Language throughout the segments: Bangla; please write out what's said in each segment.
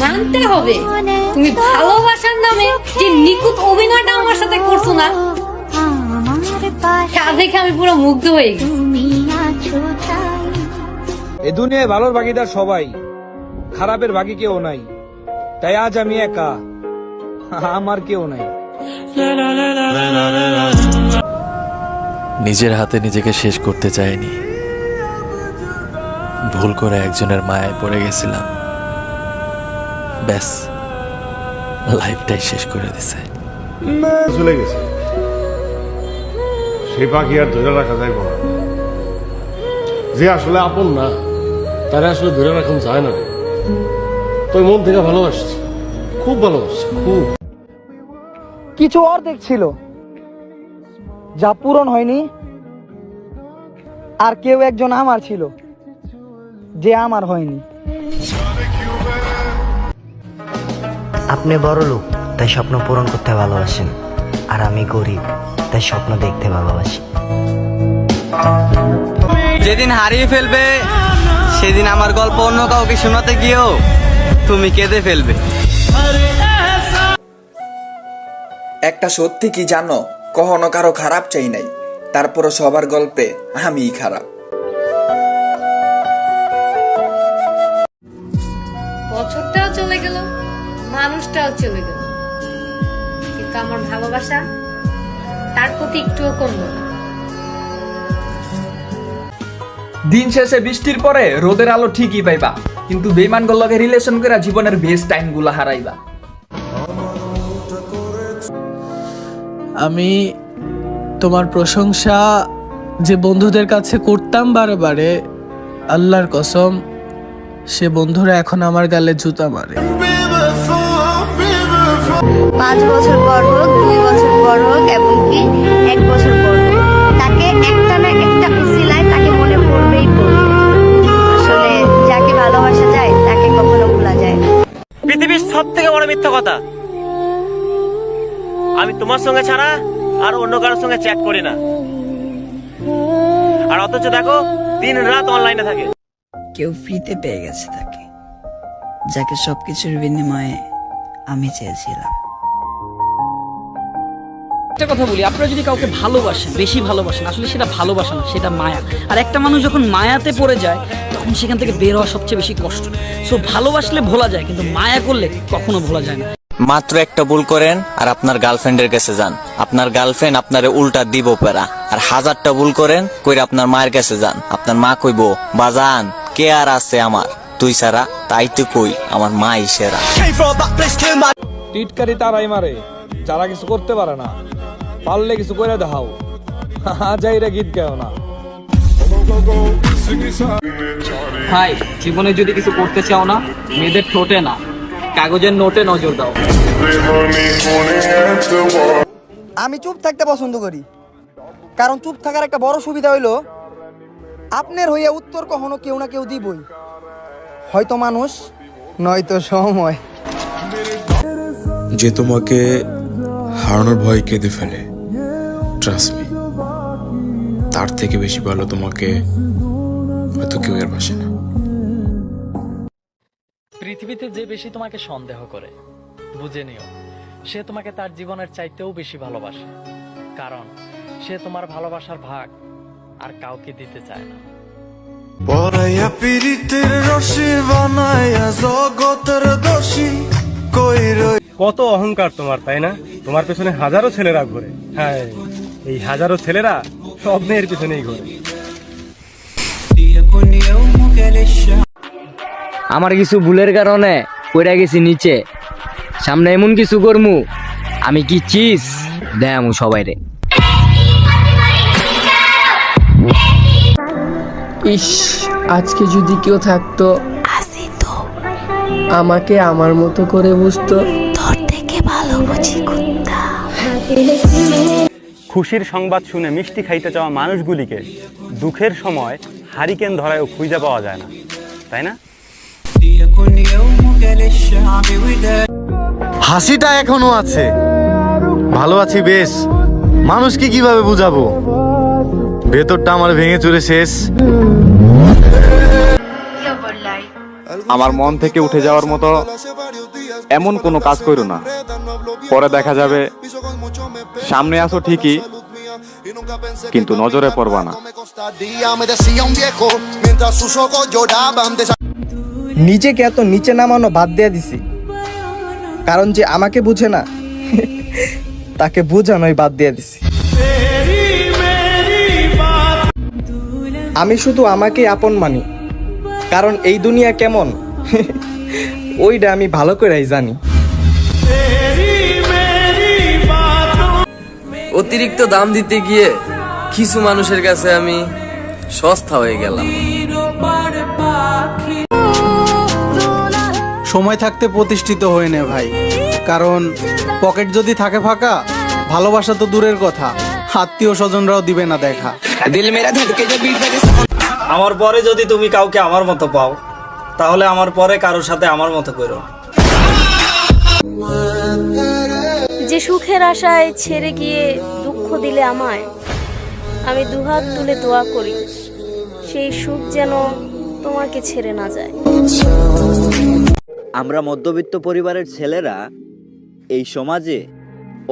মানতে হবে। তুমি ভালোবাসার নামে যে নিকুত অভিনয়টা আমার সাথে করছ না তা দেখে আমি পুরো মুগ্ধ হয়ে গেছি। এ দুনিয়ায় ভালোর ভাগিদার সবাই খারাপের ভাগি কেউ নাই। তাই আজ আমি একা আমার কেউ নাই। নিজের হাতে নিজেকে শেষ করতে চাইনি। ভুল করে একজনের মায়ায় পড়ে গেছিলাম। ব্যাস লাইফটাই শেষ করে দিছে। চলে গেছে। সেই পাখি আর ধরে রাখা যাইব না। যে আসলে আপন না তারা আসলে ধরে রাখুন যায় না। তুই মন থেকে ভালোবাসছি খুব ভালোবাসছি খুব। কিছু অর্ধেক ছিল যা পূরণ হয়নি আর কেউ একজন আমার ছিল যে আমার হয়নি। আপনি বড় লোক তাই স্বপ্ন পূরণ করতে ভালোবাসেন। আর আমি গরিব তাই স্বপ্ন দেখতে ভালোবাসি। যেদিন হারিয়ে ফেলবে সেদিন আমার গল্প অন্য কাউকে শোনাতে গিয়েও তুমি কেঁদে ফেলবে। একটা সত্যি কি জানো? কখনো কারও খারাপ চাই নাই। তারপরও সবার গল্পে আমিই খারাপ। বছরটাও চলে গেল। মানুষটাও চলে গেল। কিন্তু আমার ভালোবাসা তার প্রতি একটুও কমলো না। দিন শেষে বৃষ্টির পরে রোদের আলো ঠিকই পাইবা কিন্তু বেইমান লগে রিলেশন করে জীবনের বেস্ট টাইমগুলা হারাইবা। আমি তোমার প্রশংসা যে বন্ধুদের কাছে করতাম বারে বারে আল্লাহর কসম সে বন্ধুরা এখন আমার গালে জুতা মারে। পাঁচ বছর পর হোক দুই বছর পর হোক এমনকি এক বছর পর হোক তাকে একটা না একটা উসিলায় তাকে মনে পড়বেই পড়বে। আসলে যাকে ভালোবাসা যায় তাকে কখনো ভোলা যায় পৃথিবীর সব থেকে বড় মিথ্যা কথা আমি তোমার সঙ্গে ছাড়া আর অন্য কারোর সঙ্গে চ্যাট করি না। আর অথচ দেখো দিন রাত অনলাইনে থাকে। কেউ ফ্রিতে পেয়ে গেছে তাকে যাকে সবকিছুর বিনিময়ে আমি চেয়েছিলাম। একটা কথা বলি আপনারা যদি কাউকে ভালোবাসেন বেশি ভালোবাসেন আসলে সেটা ভালোবাসা না সেটা মায়া। আর একটা মানুষ যখন মায়াতে পড়ে যায় তখন সেখান থেকে বের হওয়া সবচেয়ে বেশি কষ্ট। সো ভালোবাসলে ভোলা যায় কিন্তু মায়া করলে কখনো ভোলা যায় না। মাত্র একটা ভুল করেন আর আপনার গার্লফ্রেন্ডের কাছে যান। আপনার গার্লফ্রেন্ড আপনারে উল্টা দিব পেরা আর হাজারটা ভুল করেন কইরা আপনার মায়ের কাছে যান। আপনার মা কইব বাজান কে আর আছে আমার? তুই সারা তাই তো কই আমার মা সেরা টিটকারি তারাই মারে যারা কিছু করতে পারে না পারলে কিছু করে দেখাও। যাইরা গীত গাও না। ভাই জীবনে যদি কিছু করতে চাও না মেয়েদের ঠোঁটে না কাগজের নোটে নজর দাও। আমি চুপ থাকতে পছন্দ করি। কারণ চুপ থাকার একটা বড় সুবিধা হইল আপনার হইয়া উত্তর কখনো কেউ না কেউ দিবই। হয়তো মানুষ নয়তো সময়। যে তোমাকে হারানোর ভয় কেঁদে ফেলে ট্রাস্ট মি তার থেকে বেশি ভালো তোমাকে হয়তো কেউ এর বাসে না। পৃথিবীতে যে বেশি তোমাকে সন্দেহ করে বুঝে নিও সে তোমাকে তার জীবনের চাইতেও বেশি ভালোবাসে। কারণ সে তোমার ভালোবাসার ভাগ আর কাউকে দিতে চায় না। পরাইয়া পীড়িতের রশি বানাইয়া জগতের দোষী কই রই কত অহংকার তোমার তাই না? তোমার পেছনে হাজারো ছেলেরা ঘোরে। হ্যাঁ এই হাজারো ছেলেরা সব মেয়ের পেছনেই ঘোরে। আমার কিছু ভুলের কারণে পড়ে গেছি নিচে। সামনে এমন কিছু করমু আমি কি চিস? দেয়ামু সবাই রে ইস আজকে যদি কেউ থাকতো আমাকে আমার মতো করে বুঝতো। খুশির সংবাদ শুনে মিষ্টি খাইতে চাওয়া মানুষগুলিকে দুঃখের সময় হারিকেন ধরায়ও খুঁজে পাওয়া যায় না তাই না? হাসিটা এখনও আছে। ভালো আছি বেশ। মানুষকে কীভাবে বুঝাবো? ভেতরটা আমার ভেঙে চুরে শেষ। আমার মন থেকে উঠে যাওয়ার মতো এমন কোনো কাজ করো না। পরে দেখা যাবে সামনে আসো ঠিকই কিন্তু নজরে পড়বা না। নিজেকে এত নিচে নামানো বাদ দিয়ে দিছি। কারণ যে আমাকে বুঝে না তাকে বোঝানোই বাদ দিয়ে দিছি। আমি শুধু আমাকে আপন মানি। কারণ এই দুনিয়া কেমন? ওইটা আমি ভালো করেই জানি। অতিরিক্ত দাম দিতে গিয়ে কিছু মানুষের কাছে আমি সস্তা হয়ে গেলাম। সময় থাকতে প্রতিষ্ঠিত হয়ে নে ভাই। কারণ পকেট যদি থাকে ফাঁকা ভালোবাসা তো দূরের কথা। আত্মীয় স্বজনরাও দিবে না দেখা। আমার পরে যদি তুমি কাউকে আমার মতো পাও তাহলে আমার পরে কারোর সাথে আমার মতো করো। যে সুখের আশায় ছেড়ে গিয়ে দুঃখ দিলে আমায় আমি দুহাত তুলে দোয়া করি সেই সুখ যেন তোমাকে ছেড়ে না যায়। আমরা মধ্যবিত্ত পরিবারের ছেলেরা এই সমাজে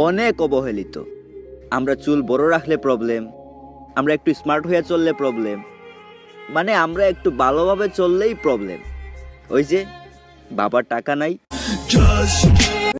অনেক অবহেলিত। আমরা চুল বড় রাখলে প্রবলেম আমরা একটু স্মার্ট হয়ে চললে প্রবলেম মানে আমরা একটু ভালোভাবে চললেই প্রবলেম ওই যে, বাবার টাকা নাই।